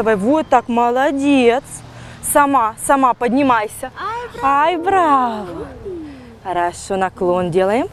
Давай, вот так, молодец. Сама, сама поднимайся. Ай, браво. Хорошо, наклон делаем.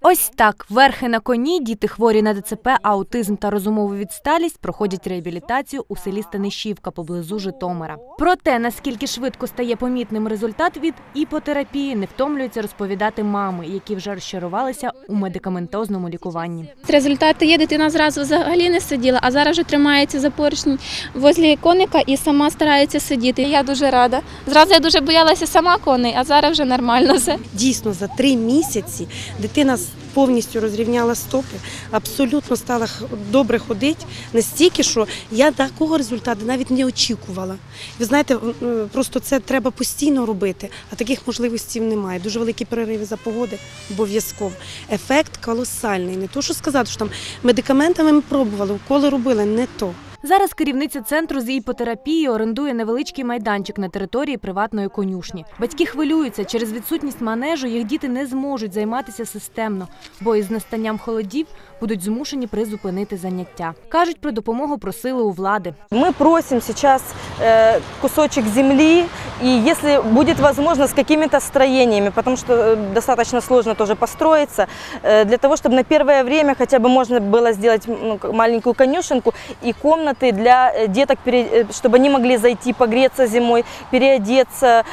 Ось так верхи на коні діти хворі на ДЦП, аутизм та розумову відсталість проходять реабілітацію у селі Станишівка поблизу Житомира. Про те, наскільки швидко стає помітним результат від іпотерапії, не втомлюються розповідати мами, які вже розчарувалися у медикаментозному лікуванні. Результати є, дитина зразу взагалі не сиділа, а зараз вже тримається за поручень возле коника і сама старається сидіти. Я дуже рада. Зразу я дуже боялася сама коней, а зараз вже нормально все. Дійсно, за три місяці дитина повністю розрівняла стопи, абсолютно стала добре ходити, настільки, що я такого результату навіть не очікувала. Ви знаєте, м, просто це треба постійно робити, а таких можливостей немає. Дуже великі перериви за погоди обов'язково. Ефект колосальний. Не то, що сказати, що там медикаментами ми пробували, уколи робили, не то. Зараз керівниця центру з іпотерапії орендує невеличкий майданчик на території приватної конюшні. Батьки хвилюються через відсутність манежу. Їх діти не зможуть займатися системно, бо із настанням холодів будуть змушені призупинити заняття. кажуть, про допомогу просили у влади. Ми просимо зараз кусочок землі. И если будет возможно, с какими-то строениями, потому что э, достаточно сложно тоже построиться, э, для того, чтобы на первое время хотя бы можно было сделать ну, маленькую конюшенку и комнаты для э, деток, чтобы они могли зайти погреться зимой, переодеться,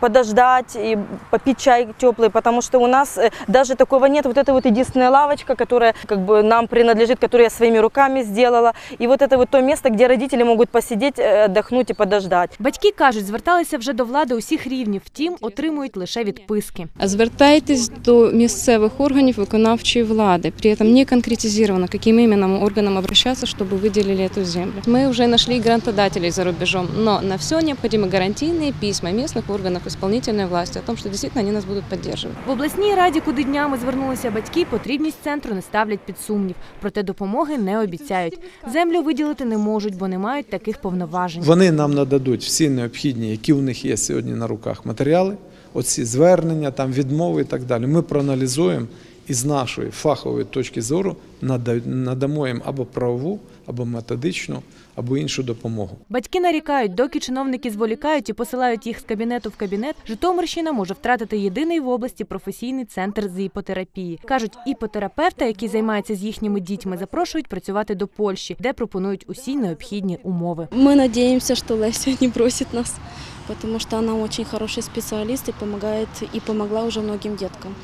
подождать и попить чай теплый, потому что у нас даже такого нет. Вот это вот единственная лавочка, которая как бы нам принадлежит, которую я своими руками сделала. И вот это вот то место, где родители могут посидеть, отдохнуть и подождать. Батьки кажуть, зверталися вже до влади усіх рівнів, втім отримують лише відписки. Звертайтесь до місцевих органів виконавчої влади. При этом не конкретизировано, каким именно органам обращаться, чтобы выделили эту землю. Мы уже нашли грантодателей за рубежом, но на все необходимы гарантийные письма местных органов исполнительной власти о том, что действительно они нас будут поддерживать. В обласній раді, куди днями звернулися батьки, потрібність центру не ставлять під сумнів. Проте допомоги не обіцяють. Землю виділити не можуть, бо не мають таких повноважень. Вони нам нададуть всі необхідні, які у них є сьогодні на руках матеріали, оці звернення, там відмови і так далі. Ми проаналізуємо і з нашої фахової точки зору нада- надамо їм або правову, або методичну, або іншу допомогу. Батьки нарікають, доки чиновники зволікають і посилають їх з кабінету в кабінет, Житомирщина може втратити єдиний в області професійний центр з іпотерапії. кажуть, іпотерапевта, який займається з їхніми дітьми, запрошують працювати до Польщі, де пропонують усі необхідні умови. Мы надеемся, что Леся не бросит нас, потому что она очень хороший специалист и помогает, и помогла уже многим деткам.